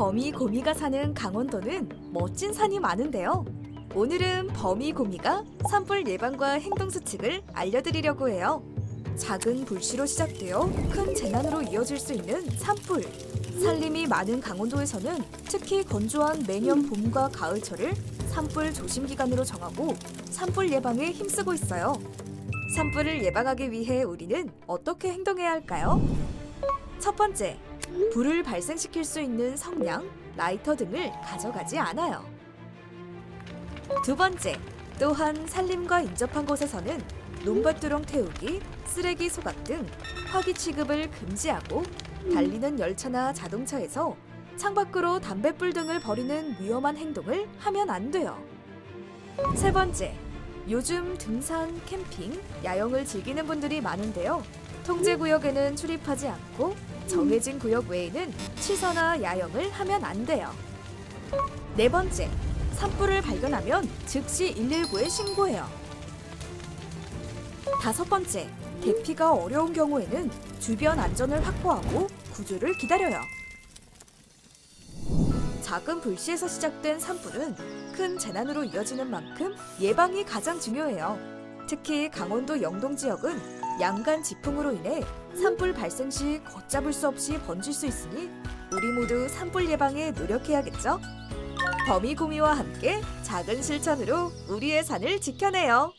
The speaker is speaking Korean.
범이 고미가 사는 강원도는 멋진 산이 많은데요. 오늘은 범이 고미가 산불 예방과 행동 수칙을 알려드리려고 해요. 작은 불씨로 시작되어 큰 재난으로 이어질 수 있는 산불. 산림이 많은 강원도에서는 특히 건조한 매년 봄과 가을철을 산불 조심 기간으로 정하고 산불 예방에 힘쓰고 있어요. 산불을 예방하기 위해 우리는 어떻게 행동해야 할까요? 첫 번째, 불을 발생시킬 수 있는 성냥, 라이터 등을 가져가지 않아요. 두 번째, 또한 산림과 인접한 곳에서는 논밭두렁 태우기, 쓰레기 소각 등 화기 취급을 금지하고 달리는 열차나 자동차에서 창밖으로 담뱃불 등을 버리는 위험한 행동을 하면 안 돼요. 세 번째, 요즘 등산, 캠핑, 야영을 즐기는 분들이 많은데요. 통제 구역에는 출입하지 않고 정해진 구역 외에는 취사나 야영을 하면 안 돼요. 네 번째, 산불을 발견하면 즉시 119에 신고해요. 다섯 번째, 대피가 어려운 경우에는 주변 안전을 확보하고 구조를 기다려요. 작은 불씨에서 시작된 산불은 큰 재난으로 이어지는 만큼 예방이 가장 중요해요. 특히 강원도 영동 지역은 양간 지풍으로 인해 산불 발생 시 걷잡을 수 없이 번질 수 있으니 우리 모두 산불 예방에 노력해야겠죠? 범이구미와 함께 작은 실천으로 우리의 산을 지켜내요.